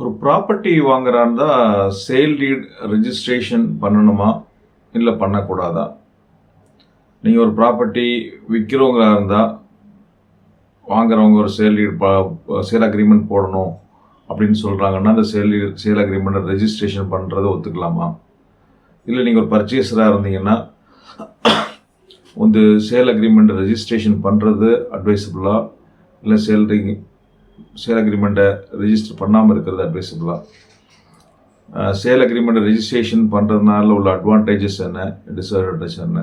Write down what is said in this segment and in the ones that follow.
ஒரு ப்ராப்பர்ட்டி வாங்குறாருந்தா sale deed registration பண்ணணுமா? இல்லை பண்ணக்கூடாதா? நீங்கள் ஒரு ப்ராப்பர்ட்டி விற்கிறவங்களா இருந்தால் வாங்குறவங்க ஒரு சேல் டீட் சேல் அக்ரிமெண்ட் போடணும் அப்படின்னு சொல்கிறாங்கன்னா அந்த சேல் சேல் அக்ரிமெண்ட்டை ரெஜிஸ்ட்ரேஷன் பண்ணுறதை ஒத்துக்கலாமா? இல்லை நீங்கள் ஒரு பர்ச்சேஸராக இருந்தீங்கன்னா வந்து சேல் அக்ரிமெண்ட் ரெஜிஸ்ட்ரேஷன் பண்ணுறது அட்வைசபிளா இல்லை சேல் சேல் அக்ரிமெண்ட்டை ரெஜிஸ்டர் பண்ணாமல் இருக்கிறது அட்வைசபிளாக சேல் அக்ரிமெண்ட்டை ரெஜிஸ்ட்ரேஷன் பண்ணுறதுனால உள்ள அட்வான்டேஜஸ் என்ன டிஸ்அட்வான்டேஜ் என்ன?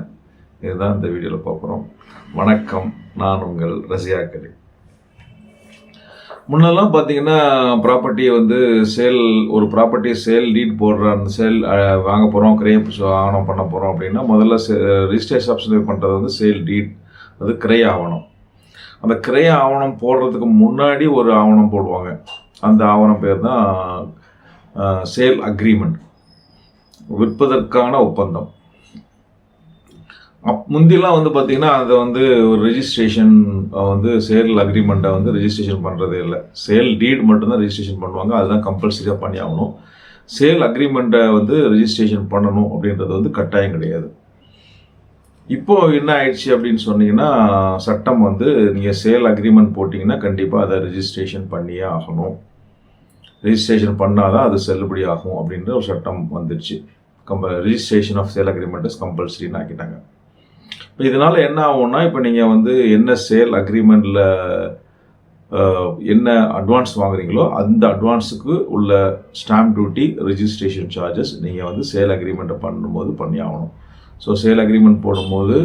இதுதான் இந்த வீடியோவில் பார்க்குறோம் வணக்கம் நான் உங்கள் ரசியா முன்னெல்லாம் பார்த்தீங்கன்னா ப்ராப்பர்ட்டியை வந்து சேல் ஒரு ப்ராப்பர்ட்டியை சேல் டீட் போடுற அந்த சேல் வாங்க போகிறோம் கிரய ஆவணம் பண்ண போகிறோம் அப்படின்னா முதல்ல ரிஜிஸ்ட்ரேஷன் ஆப்ஷன் பண்ணுறது வந்து சேல் டீட் அது கிரய ஆவணம் அந்த கிரய ஆவணம் போடுறதுக்கு முன்னாடி ஒரு ஆவணம் போடுவாங்க. அந்த ஆவணம் பேர் தான் சேல் அக்ரிமெண்ட். விற்பதற்கான ஒப்பந்தம். அப் முந்திலாம் வந்து பார்த்தீங்கன்னா அதை வந்து ஒரு ரெஜிஸ்ட்ரேஷன் வந்து சேல் அக்ரிமெண்ட்டை வந்து ரெஜிஸ்ட்ரேஷன் பண்ணுறதே இல்லை. சேல் டீட் மட்டும்தான் ரெஜிஸ்ட்ரேஷன் பண்ணுவாங்க. அதுதான் கம்பல்சரியாக பண்ணி ஆகணும். சேல் அக்ரிமெண்ட்டை வந்து ரெஜிஸ்ட்ரேஷன் பண்ணணும் அப்படின்றது வந்து கட்டாயம் கிடையாது. இப்போ என்ன ஆயிடுச்சு அப்படின்னு சொன்னீங்கன்னா சட்டம் வந்து நீங்கள் சேல் அக்ரிமெண்ட் போட்டிங்கன்னா கண்டிப்பாக அதை ரிஜிஸ்ட்ரேஷன் பண்ணியே ஆகணும். ரிஜிஸ்ட்ரேஷன் பண்ணால் தான் அது செல்லுபடி ஆகும் அப்படின்ற ஒரு சட்டம் வந்துடுச்சு. கம்ப registration of sale agreement is கம்பல்சரின்னு ஆக்கிட்டாங்க. இப்போ இதனால் என்ன ஆகும்னா இப்போ நீங்கள் வந்து என்ன சேல் அக்ரிமெண்ட்டில் என்ன அட்வான்ஸ் வாங்குறீங்களோ அந்த அட்வான்ஸுக்கு உள்ள ஸ்டாம்ப் டியூட்டி ரிஜிஸ்ட்ரேஷன் சார்ஜஸ் நீங்கள் வந்து சேல் அக்ரிமெண்ட்டை பண்ணும்போது பண்ணி ஆகணும். ஸோ சேல் அக்ரிமெண்ட் போடும்போது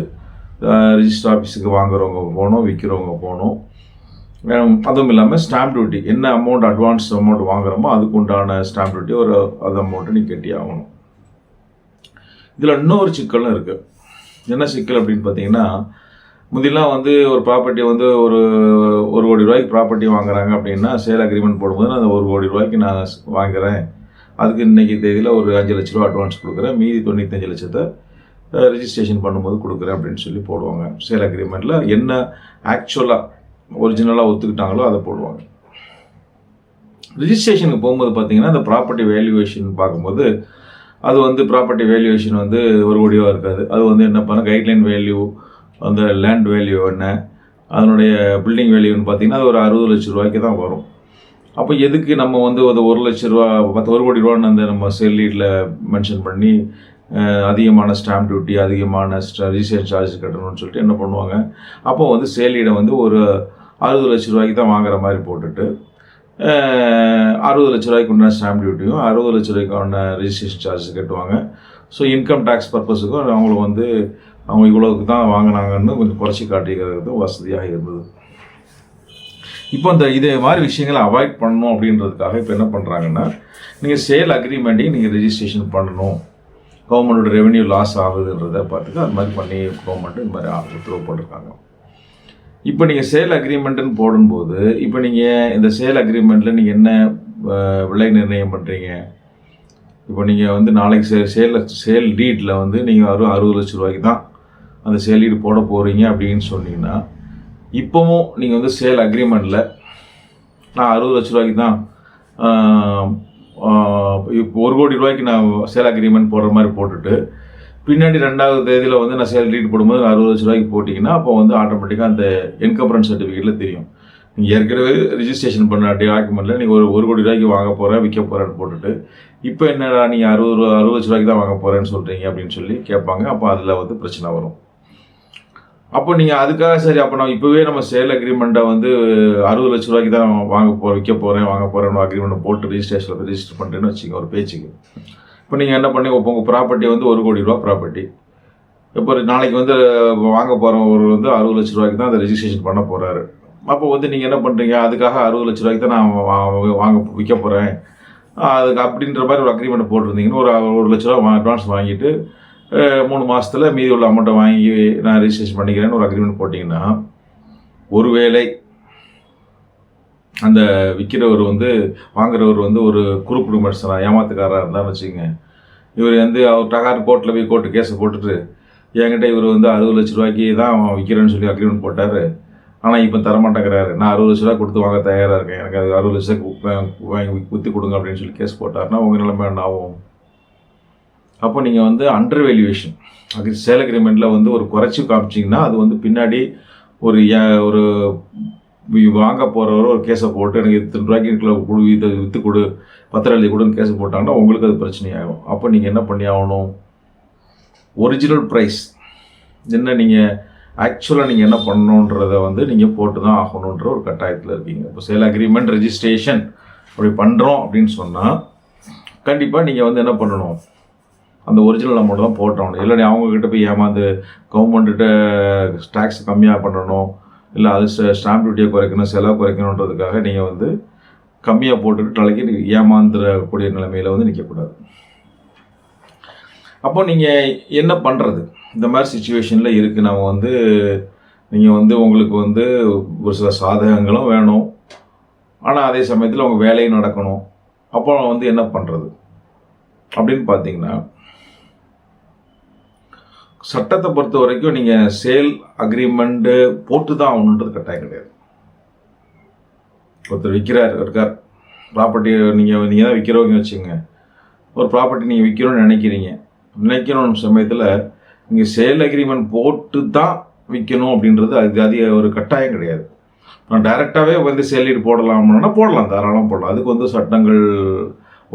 ரிஜிஸ்டர் ஆஃபீஸுக்கு வாங்குறவங்க போகணும் விற்கிறவங்க போகணும். அதுவும் இல்லாமல் ஸ்டாம்ப் டியூட்டி என்ன அமௌண்ட் அட்வான்ஸ் அமௌண்ட் வாங்குறோமோ அதுக்கு உண்டான ஸ்டாம்ப் டியூட்டி ஒரு அது அமௌண்ட்டை நீ கட்டி ஆகணும். இதில் இன்னொரு சிக்கலும் இருக்குது என்ன சிக்கல் அப்படின்னு பார்த்தீங்கன்னா முந்திலாம் வந்து ஒரு ப்ராப்பர்ட்டி வந்து ஒரு ஒரு கோடி ரூபாய்க்கு ப்ராப்பர்ட்டி வாங்குறாங்க அப்படின்னா சேல் அக்ரிமெண்ட் போடும்போது நான் அந்த ஒரு கோடி ரூபாய்க்கு நான் வாங்குறேன். அதுக்கு இன்றைக்கி தேதியில் ஒரு அஞ்சு லட்ச ரூபா அட்வான்ஸ் கொடுக்குறேன். மீதி தொண்ணூத்தஞ்சு லட்சத்தை ரிஜிஸ்ட்ரேஷன் பண்ணும்போது கொடுக்குறேன் அப்படின்னு சொல்லி போடுவாங்க. சேல் அக்ரிமெண்ட்டில் என்ன ஆக்சுவலாக ஒரிஜினலாக ஒத்துக்கிட்டாங்களோ அதை போடுவாங்க. ரிஜிஸ்ட்ரேஷனுக்கு போகும்போது பார்த்தீங்கன்னா அந்த ப்ராப்பர்ட்டி வேல்யூவேஷன் பார்க்கும்போது அது வந்து ப்ராப்பர்ட்டி வேல்யூவேஷன் வந்து ஒரு ஒடிவாக இருக்காது. அது வந்து என்ன பண்ண கைட்லைன் வேல்யூ அந்த லேண்ட் வேல்யூ என்ன அதனுடைய பில்டிங் வேல்யூன்னு பார்த்தீங்கன்னா அது ஒரு அறுபது லட்ச ரூபாய்க்கு தான் வரும். அப்போ எதுக்கு நம்ம வந்து அது ஒரு லட்ச ரூபா பத்து ஒரு கோடி ரூபான்னு அந்த நம்ம செல்லீட்டில் மென்ஷன் பண்ணி அதிகமான ஸ்டாம்ப் டியூட்டி அதிகமான ரீசேல் சார்ஜ் கட்டணும்னு சொல்லிட்டு என்ன பண்ணுவாங்க? அப்போ வந்து சேலீடை வந்து ஒரு அறுபது லட்ச ரூபாய்க்கு தான் வாங்குற மாதிரி போட்டுட்டு அறுபது லட்ச ரூபாய்க்கு உண்டான ஸ்டாம்ப் டியூட்டியும் அறுபது லட்ச ரூபாய்க்கான ரிஜிஸ்ட்ரேஷன் சார்ஜ் கட்டுவாங்க. ஸோ இன்கம் டேக்ஸ் பர்பஸுக்கும் அவங்களுக்கு வந்து அவங்க இவ்வளோக்கு தான் வாங்கினாங்கன்னு கொஞ்சம் குறைச்சி காட்டிக்கிறது வசதியாக இருந்தது. இப்போ இந்த இதே மாதிரி விஷயங்களை அவாய்ட் பண்ணணும் அப்படின்றதுக்காக இப்போ என்ன பண்ணுறாங்கன்னா நீங்கள் சேல் அக்ரிமெண்ட்டையும் நீங்கள் ரெஜிஸ்ட்ரேஷன் பண்ணணும். கவர்மெண்டோட ரெவென்யூ லாஸ் ஆகுதுன்றதை பார்த்துட்டு அது மாதிரி பண்ணி கவர்மெண்ட் இந்த மாதிரி உத்தரவு போட்டிருக்காங்க. இப்போ நீங்கள் சேல் அக்ரிமெண்ட்டுன்னு போடும்போது இப்போ நீங்கள் இந்த சேல் அக்ரிமெண்ட்டில் நீங்கள் என்ன விலை நிர்ணயம் பண்ணுறீங்க இப்போ நீங்கள் வந்து நாளைக்கு சே சேல் சேல் டீட்டில் வந்து நீங்கள் அறுபது அறுபது லட்ச ரூபாய்க்கு தான் அந்த சேல் டீட் போட போகிறீங்க அப்படின்னு சொன்னீங்கன்னா இப்போவும் நீங்கள் வந்து சேல் அக்ரிமெண்ட்டில் நான் அறுபது லட்ச ரூபாய்க்கு தான் இப்போ ஒரு கோடி ரூபாய்க்கு நான் சேல் அக்ரிமெண்ட் போடுற மாதிரி போட்டுட்டு பின்னாடி ரெண்டாவது தேதியில் வந்து நான் சேல் ரீட் போடும்போது அறுபது லட்ச ரூபாய்க்கு போட்டிங்கன்னா அப்போ வந்து ஆட்டோமேட்டிக்காக அந்த என்கம்பரன்ஸ் சர்டிஃபிகேட்டில் தெரியும். நீங்கள் ஏற்கனவே ரிஜிஸ்ட்ரேஷன் பண்ண டாக்குமெண்ட்டில் நீங்கள் ஒரு ஒரு கோடி ரூபாய்க்கு வாங்க போகிறேன் விற்க போகிறேன்னு போட்டுட்டு இப்போ என்னடா நீங்கள் அறுபது ரூபா அறுபது லட்ச ரூபாய்க்கு தான் வாங்க போகிறேன்னு சொல்கிறீங்க அப்படின்னு சொல்லி கேட்பாங்க. அப்போ அதில் வந்து பிரச்சனை வரும். அப்போ நீங்கள் அதுக்காக சரி அப்போ நான் இப்போவே நம்ம சேல் அக்ரிமெண்ட்டை வந்து அறுபது லட்ச ரூபாய்க்கு தான் வாங்க போ விற்க போகிறேன் வாங்க போகிறேன் அக்ரிமெண்ட் போட்டு ரிஜிஸ்ட்ரேஷனில் ரிஜிஸ்டர் பண்ணுறேன்னு வச்சுங்க ஒரு பேச்சுக்கு. இப்போ நீங்கள் என்ன பண்ணி இப்போ உங்கள் ப்ராப்பர்ட்டி வந்து ஒரு கோடி ரூபா ப்ராப்பர்ட்டி இப்போ நாளைக்கு வந்து வாங்க போகிறவர் வந்து அறுபது லட்ச ரூபாய்க்கு தான் அதை ரிஜிஸ்ட்ரேஷன் பண்ண போகிறாரு அப்போ வந்து நீங்கள் என்ன பண்ணுறீங்க அதுக்காக அறுபது லட்ச ரூபாய்க்கு தான் நான் வாங்க விற்க போகிறேன் அதுக்கு அப்படின்ற மாதிரி ஒரு அக்ரிமெண்ட் போட்டிருந்தீங்கன்னு ஒரு ஒரு லட்ச ரூபா அட்வான்ஸ் வாங்கிட்டு மூணு மாதத்தில் மீதி உள்ள அமௌண்ட்டை வாங்கி நான் ரிஜிஸ்ட்ரேஷன் பண்ணிக்கிறேன்னு ஒரு அக்ரிமெண்ட் போட்டிங்கன்னா ஒருவேளை அந்த விற்கிறவர் வந்து வாங்குறவர் வந்து ஒரு குறுக்குடு மனுஷனாக ஏமாத்துக்காரராக இருந்தான்னு வச்சுக்கோங்க இவர் வந்து அவர் டகார் கோர்ட்டில் போய் கோர்ட்டு கேஸை போட்டுட்டு என்கிட்ட இவர் வந்து அறுபது லட்ச ரூபாய்க்கு தான் விற்கிறேன்னு சொல்லி அக்ரிமெண்ட் போட்டார் ஆனால் இப்போ தரமாட்டேங்கிறாரு நான் அறுபது லட்ச ரூபா கொடுத்து வாங்க தயாராக இருக்கேன் எனக்கு அது அறுபது லட்சம் வாங்கி குத்தி கொடுங்க அப்படின்னு சொல்லி கேஸ் போட்டாருன்னா உங்கள் நிலைமை என்ன ஆகும் அப்போ நீங்கள் வந்து அண்டர் வேல்யூவேஷன் அது சேல் அக்ரிமெண்ட்டில் வந்து ஒரு குறைச்சி காமிச்சிங்கன்னா அது வந்து பின்னாடி ஒரு ஏ- ஒரு வாங்க போகிறவர் ஒரு கேஸை போட்டு எனக்கு இத்தனை ரூபாய்க்கு கிலோ கொடு இதை விற்று கொடு பத்திரம் எழுதி கொடுன்னு கேஸ் போட்டாங்கன்னா உங்களுக்கு அது பிரச்சனையாகும் அப்போ நீங்கள் என்ன பண்ணி ஆகணும்? ஒரிஜினல் ப்ரைஸ் என்ன நீங்கள் ஆக்சுவலாக நீங்கள் என்ன பண்ணணுன்றத வந்து நீங்கள் போட்டு தான் ஆகணுன்ற ஒரு கட்டாயத்தில் இருக்கீங்க. இப்போ சேல் அக்ரிமெண்ட் ரெஜிஸ்ட்ரேஷன் அப்படி பண்ணுறோம் அப்படின்னு சொன்னால் கண்டிப்பாக நீங்கள் வந்து என்ன பண்ணணும்? அந்த ஒரிஜினல் அமௌண்ட் தான் போட்டணும் இல்லை அவங்கக்கிட்ட போய் ஏமாந்து கவர்மெண்ட்டுகிட்ட டேக்ஸ் கம்மியாக பண்ணணும். இல்லை அது ஸ்டாம்ப் டியூட்டியை குறைக்கணும் செலவு குறைக்கணுன்றதுக்காக நீங்கள் வந்து கம்மியாக போட்டுட்டு தலைக்கி ஏமாந்துடக்கூடிய நிலைமையில் வந்து நிற்கக்கூடாது அப்போ நீங்கள் என்ன பண்ணுறது இந்த மாதிரி சுச்சுவேஷனில் இருக்குது நம்ம வந்து நீங்கள் வந்து உங்களுக்கு வந்து ஒரு சில சாதகங்களும் வேணும். ஆனால் அதே சமயத்தில் உங்கள் வேலையும் நடக்கணும். அப்போ வந்து என்ன பண்ணுறது அப்படின்னு பார்த்தீங்கன்னா சட்டத்தை பொறுத்த வரைக்கும் நீங்கள் சேல் அக்ரிமெண்ட்டு போட்டு தான் ஆகணுன்றது கட்டாயம் கிடையாது. ஒருத்தர் விற்கிறார் இருக்கார். ப்ராப்பர்ட்டி நீங்கள் நீங்கள் தான் விற்கிறவங்க வச்சுங்க ஒரு ப்ராப்பர்ட்டி நீங்கள் விற்கணும்னு நினைக்கிறீங்க. நினைக்கணும் சமயத்தில் நீங்கள் சேல் அக்ரிமெண்ட் போட்டு தான் விற்கணும் அப்படின்றது அது அது ஒரு கட்டாயம் கிடையாது. நான் டைரெக்டாகவே வந்து சேலீடு போடலாம்னா போடலாம் தாராளம் போடலாம். அதுக்கு வந்து சட்டங்கள்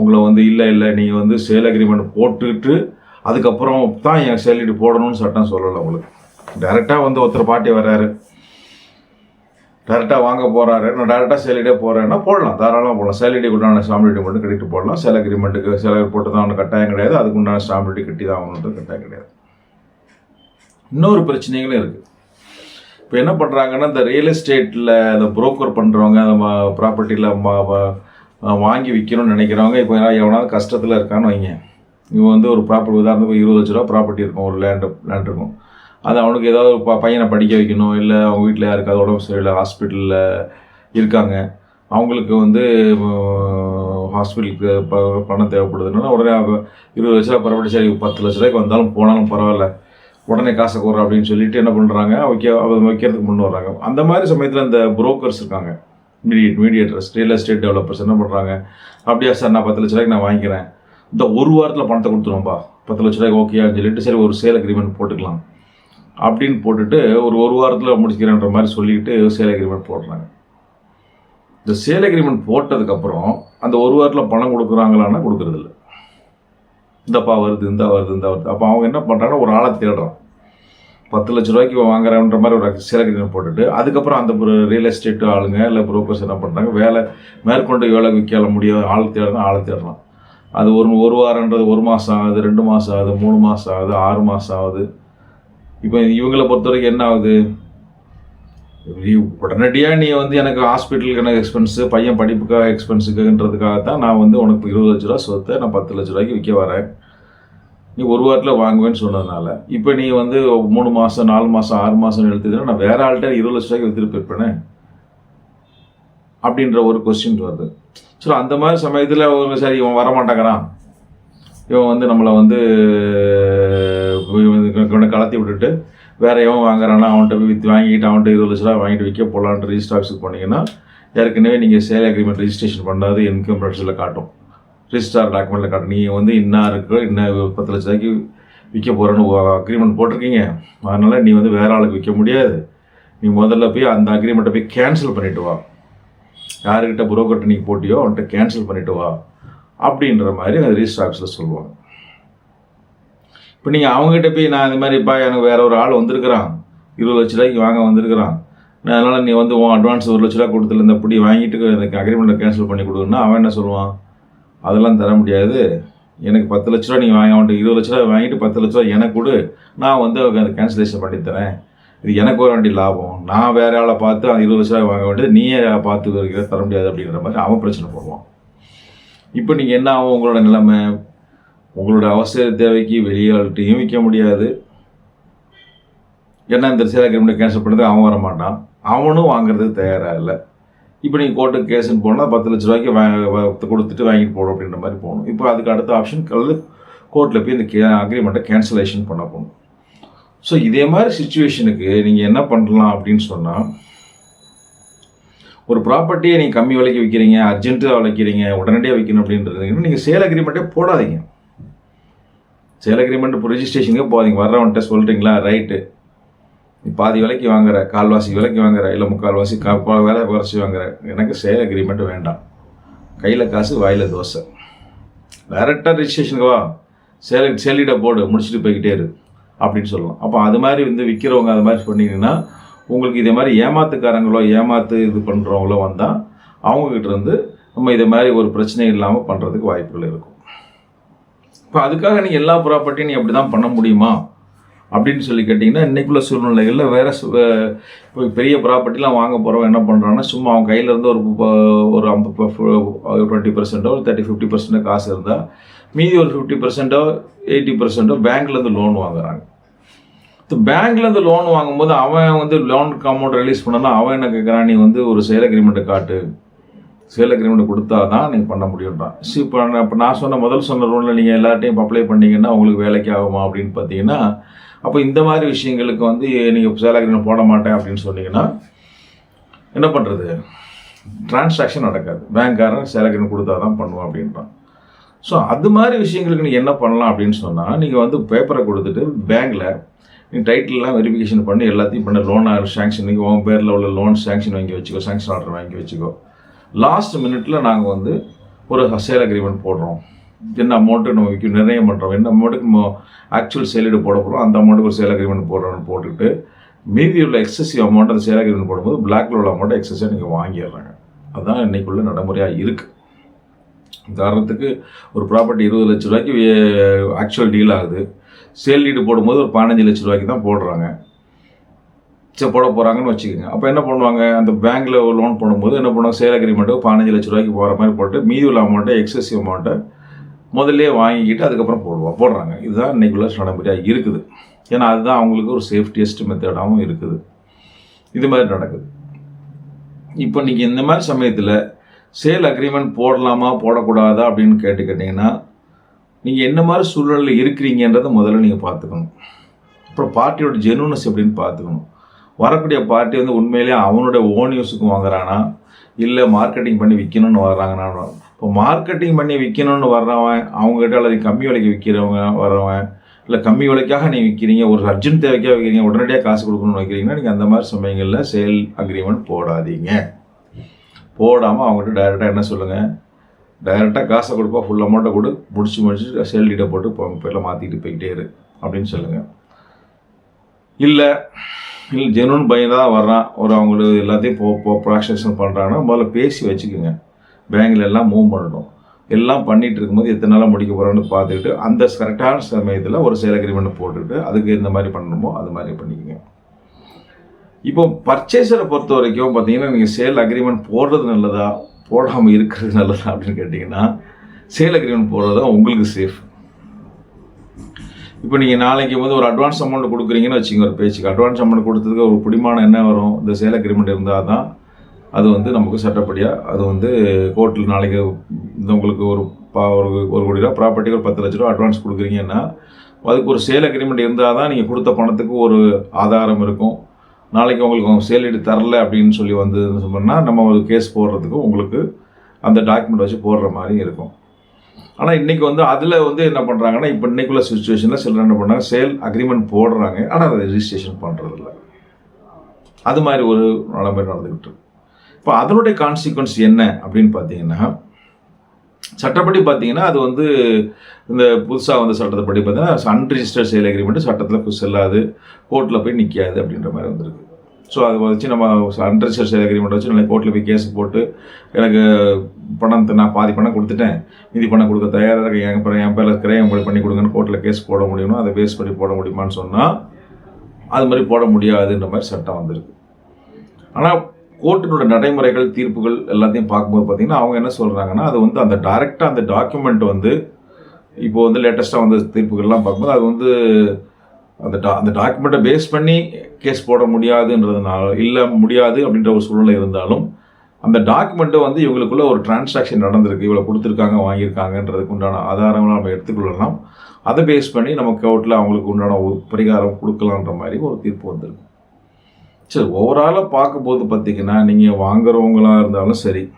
உங்களை வந்து இல்லை இல்லை நீங்கள் வந்து சேல் அக்ரிமெண்ட் போட்டுட்டு அதுக்கப்புறம் தான் என் சேலீடு போடணும்னு சட்டம் சொல்லலை உங்களுக்கு. டைரெக்டாக வந்து ஒருத்தர் பாட்டி வர்றாரு. டேரெக்டாக வாங்க போகிறாரு நான் டேரெக்டாக சேலரியே போகிறேன்னா போடலாம். தாராளமாக போடலாம். சேலரி உண்டான ஸ்டாம்பிலிட்டி மட்டும் கட்டிட்டு போடலாம். சில அக்ரிமெண்ட்டுக்கு சேலரி போட்டு தான் ஒன்று கட்டாயம் கிடையாது. அதுக்கு உண்டான ஸ்டாம்பிலிட்டி கட்டி தான் ஆகணுன்றது கட்டாயம் கிடையாது. இன்னொரு பிரச்சனைகளும் இருக்குது இப்போ என்ன பண்ணுறாங்கன்னா இந்த ரியல் எஸ்டேட்டில் இந்த புரோக்கர் பண்ணுறவங்க அந்த ப்ராப்பர்ட்டியில் வாங்கி விற்கணும்னு நினைக்கிறவங்க இப்போ எவனாவது கஷ்டத்தில் இருக்கான்னு வைங்க. இவன் வந்து ஒரு ப்ராப்பர்ட்டி உதாரணத்துக்கு இருபது லட்ச ரூபா ப்ராப்பர்ட்டி இருக்கும் ஒரு லேண்டு லேண்ட் இருக்கும். அது அவனுக்கு ஏதாவது ஒரு ப- பையனை படிக்க வைக்கணும் இல்லை அவங்க வீட்டில் யாருக்காவது உடம்பு சரியில்லை ஹாஸ்பிட்டலில் இருக்காங்க. அவங்களுக்கு வந்து ஹாஸ்பிட்டலுக்கு ப பணம் தேவைப்படுதுன்னா உடனே இருபது லட்ச ரூபா பரவாயில்ல சரி பத்து லட்ச ரூபாய்க்கு வந்தாலும் போனாலும் பரவாயில்ல. உடனே காசை கூற அப்படின்னு சொல்லிட்டு என்ன பண்ணுறாங்க வைக்க அவங்க வைக்கிறதுக்கு முன் வர்றாங்க. அந்த மாதிரி சமயத்தில் இந்த புரோக்கர்ஸ் இருக்காங்க. Mediate mediators real estate developers என்ன பண்ணுறாங்க அப்படியா சார் நான் பத்து லட்ச ரூபாய்க்கு நான் வாங்கிக்கிறேன். இந்த ஒரு வாரத்தில் பணத்தை கொடுத்துருவோம்பா. பத்து லட்ச ரூபாய்க்கு ஓகேன்னு சொல்லிட்டு சரி ஒரு சேல் அக்ரிமெண்ட் போட்டுக்கலாம். அப்படின்னு போட்டுட்டு ஒரு ஒரு வாரத்தில் முடிச்சுக்கிறேன்ற மாதிரி சொல்லிட்டு சேல் அக்ரிமெண்ட் போடுறாங்க. இந்த சேல் அக்ரிமெண்ட் போட்டதுக்கப்புறம் அந்த ஒரு வாரத்தில் பணம் கொடுக்குறாங்களான்னா கொடுக்குறதில்ல. இந்தப்பா வருது இந்த வருது இந்த வருது. அப்போ அவங்க என்ன பண்ணுறாங்கன்னா ஒரு ஆளை தேடுறான். பத்து லட்ச ரூபாய்க்கு இவன் மாதிரி ஒரு சேல் அக்ரிமெண்ட் போட்டுட்டு அதுக்கப்புறம் அந்த ரியல் எஸ்டேட் ஆளுங்க இல்லை புரோக்கர்ஸ் என்ன பண்ணுறாங்க வேலை மேற்கொண்டு வேலை விற்கல முடியாது ஆள் தேடுறா ஆளை தேடுறான். அது ஒரு ஒரு வாரன்றது ஒரு மாதம் ஆகுது ரெண்டு மாதம் ஆகுது மூணு மாதம் ஆகுது ஆறு மாதம் ஆகுது. இப்போ இவங்களை பொறுத்த வரைக்கும் என்ன ஆகுது? உடனடியாக நீ வந்து எனக்கு ஹாஸ்பிட்டலுக்கு எனக்கு எக்ஸ்பென்ஸு பையன் படிப்புக்காக எக்ஸ்பென்ஸுக்குன்றதுக்காக தான் நான் வந்து உனக்கு இருபது லட்ச ரூபா சொத்தை நான் பத்து லட்ச ரூபாய்க்கு விற்க வரேன். நீ ஒரு வாரத்தில் வாங்குவேன்னு சொன்னதுனால. இப்போ நீ வந்து மூணு மாதம் நாலு மாதம் ஆறு மாதம் எழுத்துதுன்னா நான் வேற ஆள்கிட்ட இருபது லட்ச ரூபாய்க்கு வித்துட்டு போயிருப்பேனே அப்படின்ற ஒரு கொஸ்டின் வருது. ஸோ அந்த மாதிரி சமயத்தில் அவங்க சரி இவன் வரமாட்டேங்கிறான். இவன் வந்து நம்மளை வந்து இவனை கலத்தி விட்டுட்டு வேற எவன் வாங்குறானா அவன்கிட்ட போய் விற்று வாங்கிட்டு அவன்கிட்ட இருபது லட்ச ரூபா வாங்கிட்டு விற்க போகலான்ட்டு ரிஜிஸ்டர் ஆஃபீஸுக்கு போனீங்கன்னா ஏற்கனவே நீங்கள் சேல் அக்ரிமெண்ட் ரிஜிஸ்ட்ரேஷன் பண்ணாது இன்கம் ப்ராக்ஸில் காட்டும். ரிஜிஸ்டார் டாக்குமெண்ட்டில் காட்டும். நீங்கள் வந்து இன்னா இருக்கோ இன்னும் பத்து லட்ச ரூபாய்க்கு விற்க போகிறேன்னு அக்ரிமெண்ட் போட்டிருக்கீங்க. அதனால் நீ வந்து வேற ஆளுக்கு விற்க முடியாது. நீ முதல்ல போய் அந்த அக்ரிமெண்ட்டை போய் கேன்சல் பண்ணிவிட்டு வா. யாருக்கிட்ட புரோக்கர்ட்ட நீங்கள் போட்டியோ அவன்கிட்ட கேன்சல் பண்ணிட்டு வா அப்படின்ற மாதிரி அந்த ரிஜிஸ்டர் ஆஃபீஸில் சொல்லுவாங்க. இப்போ நீங்கள் அவங்ககிட்ட போய் நான் இந்த மாதிரிப்பா எனக்கு வேற ஒரு ஆள் வந்திருக்கிறான். இருபது லட்ச ரூபாய்க்கு வாங்க வந்திருக்கிறான். நான் அதனால் நீ வந்து உன் அட்வான்ஸ் ஒரு லட்ச ரூபா கொடுத்துல இந்த இப்படி வாங்கிட்டு எனக்கு அக்ரிமெண்ட்டை கேன்சல் பண்ணி கொடுக்குன்னா அவன் என்ன சொல்லுவான்? அதெல்லாம் தர முடியாது. எனக்கு பத்து லட்ச ரூபா நீங்கள் வாங்க அவன்கிட்ட இருபது லட்ச ரூபா வாங்கிட்டு பத்து லட்ச ரூபா எனக்கு கொடு. நான் வந்து அந்த கேன்சலேஷன் பண்ணி தரேன். இது எனக்கு வர வேண்டிய லாபம். நான் வேற ஆளை பார்த்து அந்த இருபது லட்ச ரூபாய் வாங்க வேண்டியது நீயே பார்த்து வருகிற தர முடியாது அப்படிங்கிற மாதிரி அவன் பிரச்சனை போடுவான். இப்போ நீங்கள் என்ன ஆகும்? உங்களோட நிலைமை? உங்களோட அவசர தேவைக்கு வெளியாள்கிட்டையும் விற்க முடியாது. ஏன்னா இந்த சேல் அக்ரிமெண்ட் கேன்சல் பண்ணுறது அவன் வர மாட்டான் அவனும் வாங்குறதுக்கு தயாராக இல்லை. இப்போ நீங்கள் கோர்ட்டுக்கு கேஸுன்னு போனால் பத்து லட்ச ரூபாய்க்கு வாங்க கொடுத்துட்டு வாங்கிட்டு போகணும் அப்படின்ற மாதிரி போகணும். இப்போ அதுக்கு அடுத்த ஆப்ஷன் கல் கோர்ட்டில் போய் இந்த கே அக்ரிமெண்ட்டை கேன்சலேஷன் பண்ண போகணும். ஸோ இதே மாதிரி சுச்சுவேஷனுக்கு நீங்கள் என்ன பண்ணலாம் அப்படின்னு சொன்னால் ஒரு ப்ராப்பர்ட்டியை நீங்கள் கம்மி விலைக்கு விற்கிறீங்க அர்ஜென்ட்டாக விளைக்கிறீங்க உடனடியாக விற்கணும் அப்படின்றது நீங்கள் சேல் அக்ரிமெண்ட்டே போடாதீங்க சேல் அக்ரிமெண்ட் இப்போ ரிஜிஸ்ட்ரேஷனுக்கே போகாதீங்க வர்றவன்ட்ட சொல்கிறீங்களா ரைட்டு நீ பாதி விலைக்கு வாங்குற கால்வாசி விலைக்கு வாங்குற இல்லை முக்கால்வாசி கா வேலை குறைச்சி வாங்குற எனக்கு சேல் அக்ரிமெண்ட் வேண்டாம் கையில் காசு வாயில் தோசை டேரெக்டாக ரிஜிஸ்ட்ரேஷனுக்கு வா சேல் சேலிட போர்டு முடிச்சுட்டு போய்கிட்டே இரு அப்படின்னு சொல்லலாம். அப்போ அது மாதிரி வந்து விற்கிறவங்க அது மாதிரி சொன்னீங்கன்னா உங்களுக்கு இதே மாதிரி ஏமாத்துக்காரங்களோ ஏமாத்து இது பண்ணுறவங்களோ வந்தால் அவங்கக்கிட்ட இருந்து நம்ம இதே மாதிரி ஒரு பிரச்சனை இல்லாமல் பண்ணுறதுக்கு வாய்ப்புகள் இருக்கும். இப்போ அதுக்காக நீங்கள் எல்லா ப்ராப்பர்ட்டியும் நீ அப்படி தான் பண்ண முடியுமா? அப்படின்னு சொல்லி கேட்டிங்கன்னா இன்றைக்குள்ள சூழ்நிலைகளில் வேறு இப்போ பெரிய ப்ராப்பர்ட்டிலாம் வாங்க போகிறவன் என்ன பண்ணுறாங்கன்னா சும்மா அவன் கையிலேருந்து ஒரு ப- ஒரு ஐம்பது டுவெண்ட்டி பர்சன்ட்டோ ஒரு தேர்ட்டி ஃபிஃப்டி பர்சன்டோ காசு இருந்தால் மீதி ஒரு ஃபிஃப்டி பர்சன்ட்டோ எயிட்டி பர்சன்ட்டோ பேங்க்லேருந்து லோன் வாங்குறாங்க. இப்போ பேங்க்லேருந்து லோன் வாங்கும்போது அவன் வந்து லோன் அமௌண்ட் ரிலீஸ் பண்ணனா அவன் என்ன கேட்குறான் நீ வந்து ஒரு சேல் அக்ரிமெண்ட்டை காட்டு. சேல் அக்ரிமெண்ட் கொடுத்தா தான் நீங்கள் பண்ண முடியும்ன்றான். சி இப்போ நான் இப்போ நான் சொன்ன முதல் சொன்ன ரூலில் நீங்கள் எல்லார்ட்டையும் அப்ளை பண்ணிங்கன்னா உங்களுக்கு வேலைக்கு ஆகுமா அப்படின்னு பார்த்தீங்கன்னா அப்போ இந்த மாதிரி விஷயங்களுக்கு வந்து நீங்கள் சேல் அக்ரிமெண்ட் போட மாட்டேன் அப்படின்னு சொன்னீங்கன்னா என்ன பண்ணுறது டிரான்சாக்ஷன் நடக்காது. பேங்க்காரன் சேல் அக்ரிமெண்ட் கொடுத்தா தான் பண்ணுவோம் அப்படின்றான். ஸோ அது மாதிரி விஷயங்களுக்கு நீங்கள் என்ன பண்ணலாம் அப்படின்னு சொன்னால் நீங்கள் வந்து பேப்பரை கொடுத்துட்டு பேங்க்கில் நீ டைட்டிலெலாம் வெரிஃபிகேஷன் பண்ணி எல்லாத்தையும் பண்ண. லோன் சாங்ஷன் நீங்கள் உன் பேரில் உள்ள லோன் சாங்ஷன் வாங்கி வச்சுக்கோ சாங்ஷன் ஆர்டர் வாங்கி வச்சுக்கோ. லாஸ்ட் மினிட்ல நாங்கள் வந்து ஒரு சேல் அக்ரிமெண்ட் போடுறோம். என்ன அமௌண்ட்டு நம்ம விற்க நிர்ணயம் பண்ணுறோம் என்ன அமௌண்ட்டுக்கு நம்ம ஆக்சுவல் சேலீடு போட போகிறோம் அந்த அமௌண்ட்டுக்கு ஒரு சேல் அக்ரிமெண்ட் போடுறோம்னு போட்டுட்டு மீதி உள்ள எக்ஸசிவ் அமௌண்ட் அந்த சேல் அக்ரிமெண்ட் போடும்போது பிளாக்ல உள்ள அமௌண்ட்டை எக்ஸஸாக நீங்கள் வாங்கிடுறாங்க. அதுதான் இன்னைக்குள்ள நடைமுறையாக இருக்குது உதாரணத்துக்கு ஒரு ப்ராப்பர்ட்டி இருபது லட்ச ரூபாய்க்கு ஆக்சுவல் டீல் ஆகுது. சேல் டீடு போடும்போது ஒரு பதினஞ்சு லட்ச ரூபாய்க்கு தான் போடுறாங்க. சரி போட போகிறாங்கன்னு வச்சுக்கோங்க. அப்போ என்ன பண்ணுவாங்க? அந்த பேங்க்கில் லோன் பண்ணும்போது என்ன பண்ணுவாங்க? சேல் அக்ரிமெண்ட்டு பதினஞ்சு லட்ச ரூபாய்க்கு போகிற மாதிரி போட்டு மீதி உள்ள அமௌண்ட்டை எக்ஸசிவ் அமௌண்ட்டை முதல்லே வாங்கிக்கிட்டு அதுக்கப்புறம் போடுவோம் போடுறாங்க. இதுதான் இன்னைக்குள்ள நடைமுறையாக இருக்குது. ஏன்னா அதுதான் அவங்களுக்கு ஒரு சேஃப்டியஸ்ட் மெத்தடாகவும் இருக்குது. இது மாதிரி நடக்குது. இப்போ நீங்கள் இந்த மாதிரி சமயத்தில் சேல் அக்ரிமெண்ட் போடலாமா போடக்கூடாதா அப்படின்னு கேட்டுக்கிட்டிங்கன்னா நீங்கள் என்ன மாதிரி சூழ்நிலையில் இருக்கிறீங்கன்றதை முதல்ல நீங்கள் பார்த்துக்கணும். அப்புறம் பார்ட்டியோட ஜெனுனஸ் எப்படின்னு பார்த்துக்கணும். வரக்கூடிய பார்ட்டி வந்து உண்மையிலேயே அவனோட ஓன் யூஸுக்கு வாங்குறானா இல்லை மார்க்கெட்டிங் பண்ணி விற்கணும்னு வர்றாங்கன்னா இப்போ மார்க்கெட்டிங் பண்ணி விற்கணும்னு வர்றவன் அவங்ககிட்ட அல்லது கம்மி விலைக்கு விற்கிறவங்க வர்றவன் இல்லை கம்மி விலைக்காக நீங்கள் விற்கிறீங்க ஒரு அர்ஜென்ட் தேவைக்காக விற்கிறீங்க உடனடியாக காசு கொடுக்கணும்னு வைக்கிறீங்கன்னா நீங்கள் அந்த மாதிரி சமயங்களில் சேல் அக்ரிமெண்ட் போடாதீங்க. போடாமல் அவங்ககிட்ட டைரெக்டாக என்ன சொல்லுங்கள் டைரெக்டாக காசை கொடுப்பா ஃபுல் அமௌண்ட்டை கொடு முடிச்சு முடிச்சு சேல் போட்டு இப்போ பேரில் மாற்றிக்கிட்டு போய்கிட்டே இரு அப்படின்னு சொல்லுங்கள் இல்லை இல்லை ஜெனூன் பையன் தான் வர்றான். ஒரு அவங்களுக்கு எல்லாத்தையும் போ போ ப்ராக்ஷன் பண்ணுறாங்கன்னா முதல்ல பேசி வச்சுக்கோங்க. பேங்கில் எல்லாம் மூவ் பண்ணணும். எல்லாம் பண்ணிகிட்டு இருக்கும்போது எத்தனை நாளாக முடிக்க போகிறோன்னு பார்த்துக்கிட்டு அந்த கரெக்டான சமயத்தில் ஒரு சேல் அக்ரிமெண்ட் போட்டுக்கிட்டு அதுக்கு எந்த மாதிரி பண்ணணுமோ அது மாதிரி பண்ணிக்கோங்க. இப்போ பர்ச்சேஸரை பொறுத்த வரைக்கும் பார்த்தீங்கன்னா நீங்கள் சேல் அக்ரிமெண்ட் போடுறது நல்லதா போடாமல் இருக்கிறது நல்லதா அப்படின்னு கேட்டிங்கன்னா சேல் அக்ரிமெண்ட் போடுறது தான் உங்களுக்கு சேஃப் இப்போ நீங்கள் நாளைக்கு வந்து ஒரு அட்வான்ஸ் அமௌண்ட் கொடுக்குறீங்கன்னு வச்சுங்க ஒரு பேச்சுக்கு. அட்வான்ஸ் அமௌண்ட் கொடுத்ததுக்கு ஒரு பிடிமானம் என்ன வரும்? இந்த சேல் அக்ரிமெண்ட் இருந்தால் தான் அது வந்து நமக்கு சட்டப்படியாக அது வந்து கோர்ட்டில் நாளைக்கு இந்த உங்களுக்கு ஒரு பா ஒரு ஒரு கோடி ரூபா ப்ராப்பர்ட்டிக்கு ஒரு பத்து லட்ச ரூபா அட்வான்ஸ் கொடுக்குறீங்கன்னா அதுக்கு ஒரு சேல் அக்ரிமெண்ட் இருந்தால் தான் நீங்கள் கொடுத்த பணத்துக்கு ஒரு ஆதாரம் இருக்கும். நாளைக்கு உங்களுக்கு சேலரி தரல அப்படின்னு சொல்லி வந்து சொன்னால் நம்ம ஒரு கேஸ் போடுறதுக்கு உங்களுக்கு அந்த டாக்குமெண்ட் வச்சு போடுற மாதிரி இருக்கும். ஆனால் இன்றைக்கி வந்து அதில் வந்து என்ன பண்ணுறாங்கன்னா இப்போ இன்றைக்குள்ள சுச்சுவேஷனில் சிலர் என்ன பண்ணுறாங்க சேல் அக்ரிமெண்ட் போடுறாங்க. ஆனால் அதை ரெஜிஸ்ட்ரேஷன் பண்ணுறதில்ல அது மாதிரி ஒரு நிலைமை நடந்துக்கிட்டு இருக்கு. இப்போ அதனுடைய கான்சிக்வன்ஸ் என்ன அப்படின்னு பார்த்தீங்கன்னா சட்டப்படி பார்த்தீங்கன்னா அது வந்து இந்த புதுசாக வந்த சட்டத்தைப்படி பார்த்தீங்கன்னா அன்ரிஜிஸ்டர்ட் சேல் அக்ரிமெண்ட்டு சட்டத்தில் செல்லாது கோர்ட்டில் போய் நிற்காது அப்படின்ற மாதிரி வந்திருக்கு. ஸோ அதை வச்சு நம்ம அன்ரிஜிஸ்டர் சேல் அக்ரிமெண்ட் வச்சு நான் கோர்ட்டில் போய் கேஸ் போட்டு எனக்கு பணத்தை நான் பாதி பணம் கொடுத்துட்டேன். மீதி பணம் கொடுக்க தயாராக இருக்கேன் என் பேர் என் பேரில் கிரையம் பண்ணி கொடுங்கன்னு கோர்ட்டில் கேஸ் போட முடியும்னா அதை பேஸ் பண்ணி போட முடியுமான்னு சொன்னால் அது மாதிரி போட முடியாதுன்ற மாதிரி சட்டம் வந்திருக்கு. ஆனால் கோர்ட்டினோட நடைமுறைகள் தீர்ப்புகள் எல்லாத்தையும் பார்க்கும்போது பார்த்தீங்கன்னா அவங்க என்ன சொல்கிறாங்கன்னா அது வந்து அந்த டைரெக்டாக அந்த டாக்குமெண்ட் வந்து இப்போது வந்து லேட்டஸ்ட்டாக வந்த தீர்ப்புகள்லாம் பார்க்கும்போது அது வந்து அந்த டா அந்த டாக்குமெண்ட்டை பேஸ் பண்ணி கேஸ் போட முடியாதுன்றதுனால இல்லை முடியாது அப்படின்ற ஒரு சூழ்நிலை இருந்தாலும் அந்த டாக்குமெண்ட்டை வந்து இவங்களுக்குள்ள ஒரு டிரான்சாக்ஷன் நடந்திருக்கு. இவ்வளோ கொடுத்துருக்காங்க வாங்கியிருக்காங்கன்றதுக்கு உண்டான ஆதாரங்களை நம்ம எடுத்துக்கொள்ளலாம். அதை பேஸ் பண்ணி நம்ம கோர்ட்டில் அவங்களுக்கு உண்டான ஒரு பரிகாரம் கொடுக்கலான்ற மாதிரி ஒரு தீர்ப்பு வந்திருக்கு. சரி ஓவராலாக பார்க்கும்போது பார்த்தீங்கன்னா நீங்கள் வாங்குறவங்களாக இருந்தாலும் சரி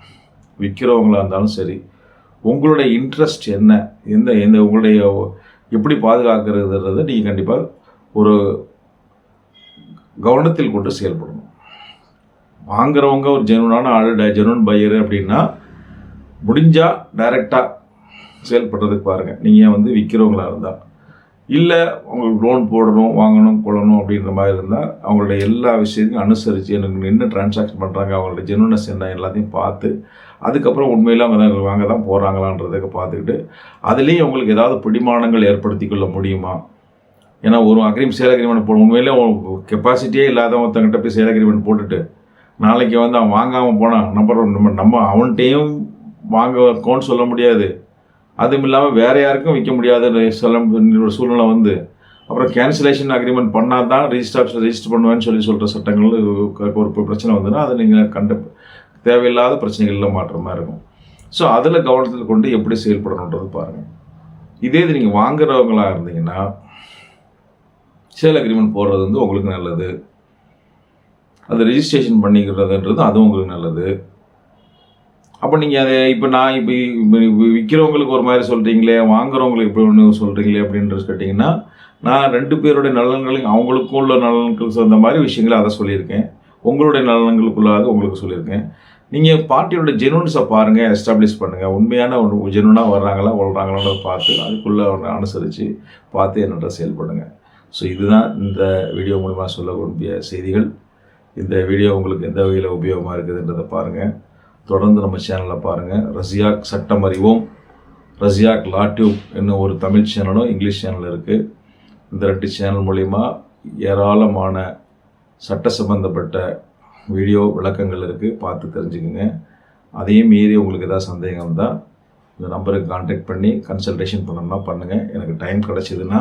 விற்கிறவங்களாக இருந்தாலும் சரி உங்களுடைய இன்ட்ரெஸ்ட் என்ன? எந்த எந்த உங்களுடைய எப்படி பாதுகாக்கிறதுன்றதை நீங்கள் கண்டிப்பாக ஒரு கவனத்தில் கொண்டு செயல்படணும். வாங்குறவங்க ஒரு ஜெனுவனான ஆள் ஜெனுவன் பையர் அப்படின்னா முடிஞ்சால் டைரெக்டாக செயல்படுறதுக்கு பாருங்கள் நீங்கள் வந்து விற்கிறவங்களாக இருந்தால் இல்லை உங்களுக்கு லோன் போடணும் வாங்கணும் கொள்ளணும் அப்படின்ற மாதிரி இருந்தால் அவங்களுடைய எல்லா விஷயத்தையும் அனுசரித்து எனக்கு என்ன டிரான்சாக்ஷன் பண்ணுறாங்க அவங்களோட ஜெனுவனஸ் என்ன எல்லாத்தையும் பார்த்து அதுக்கப்புறம் உண்மையில் அவங்க தான் வாங்க தான் போகிறாங்களான்றதுக்கு பார்த்துக்கிட்டு அதுலேயும் அவங்களுக்கு ஏதாவது பிடிமானங்கள் ஏற்படுத்தி கொள்ள முடியுமா? ஏன்னா ஒரு அக்ரிமெண்ட் சேல் அக்ரிமெண்ட் போட உண்மையிலே கெப்பாசிட்டியே இல்லாத ஒருத்தங்கிட்ட போய் சேல் அக்ரிமெண்ட் போட்டுட்டு நாளைக்கு வந்து அவன் வாங்காமல் போனான் நம்ம நம்ம நம்ம அவன்கிட்டையும் வாங்கக்கோன்னு சொல்ல முடியாது. அதுவும் இல்லாமல் வேறு யாருக்கும் விற்க முடியாதுன்னு சொல்ல சூழ்நிலை வந்து அப்புறம் கேன்சலேஷன் அக்ரிமெண்ட் பண்ணால் தான் ரிஜிஸ்டர் ரெஜிஸ்டர் பண்ணுவேன்னு சொல்லி சொல்கிற சட்டங்கள் ஒரு பிரச்சனை வந்துன்னா அதை நீங்கள் கண்ட தேவையில்லாத பிரச்சனைகளில் மாற்ற மாதிரி இருக்கும். ஸோ அதில் கவனத்தில் கொண்டு எப்படி செயல்படணுன்றது பாருங்கள் இதே இது நீங்கள் வாங்குறவங்களாக இருந்தீங்கன்னா சேல் அக்ரிமெண்ட் போடுறது வந்து உங்களுக்கு நல்லது. அது ரிஜிஸ்ட்ரேஷன் பண்ணிக்கிறதுன்றது அதுவும் உங்களுக்கு நல்லது. அப்போ நீங்கள் அதை இப்போ நான் இப்போ விற்கிறவங்களுக்கு ஒரு மாதிரி சொல்கிறீங்களே வாங்குறவங்களுக்கு இப்படி ஒன்று சொல்கிறீங்களே அப்படின்றது கேட்டிங்கன்னா நான் ரெண்டு பேருடைய நலன்களையும் அவங்களுக்கும் உள்ள நலன்களுக்கு சொந்த மாதிரி விஷயங்களை அதை சொல்லியிருக்கேன். உங்களுடைய நலன்களுக்குள்ளாக உங்களுக்கு சொல்லியிருக்கேன். நீங்கள் பார்ட்டியோட ஜெனுன்ஸை பாருங்கள் எஸ்டாப்ளிஷ் பண்ணுங்கள் உண்மையான ஒரு ஜெனுவனாக வர்றாங்களா வர்றாங்களான்னு பார்த்து அதுக்குள்ளே அனுசரித்து பார்த்து என்னென்ற செயல்படுங்க ஸோ இதுதான் இந்த வீடியோ மூலிமா சொல்லக்கூடிய செய்திகள். இந்த வீடியோ உங்களுக்கு எந்த வகையில் உபயோகமாக இருக்குதுன்றதை பாருங்கள் தொடர்ந்து நம்ம சேனலை பாருங்கள் ரஷ்யாக் சட்டம் அறிவோம். ரஷ்யாக் லாட்யூப் என்ன என்னும் ஒரு தமிழ் சேனலும் இங்கிலீஷ் சேனல் இருக்குது இந்த ரெண்டு சேனல் மூலிமா ஏராளமான சட்ட சம்பந்தப்பட்ட வீடியோ விளக்கங்கள் இருக்குது பார்த்து தெரிஞ்சுக்கோங்க. அதையும் மீறி உங்களுக்கு ஏதாவது சந்தேகம் இருந்தால் இந்த நம்பருக்கு கான்டாக்ட் பண்ணி கன்சல்டேஷன் பண்ணணும்னா பண்ணுங்கள் எனக்கு டைம் கிடச்சிதுன்னா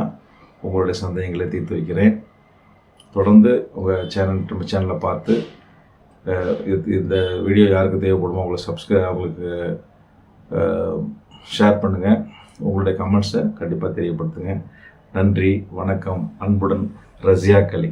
உங்களுடைய சந்தேகங்களை தீர்த்து வைக்கிறேன். தொடர்ந்து உங்கள் சேனல் நம்ம சேனலை பார்த்து இந்த வீடியோ யாருக்கு தேவைப்படுமோ அவங்களை சப்ஸ்கிரை அவங்களுக்கு ஷேர் பண்ணுங்கள் உங்களுடைய கமெண்ட்ஸை கண்டிப்பாக தெரியப்படுத்துங்க. நன்றி வணக்கம். அன்புடன் ரஷ்யா கலி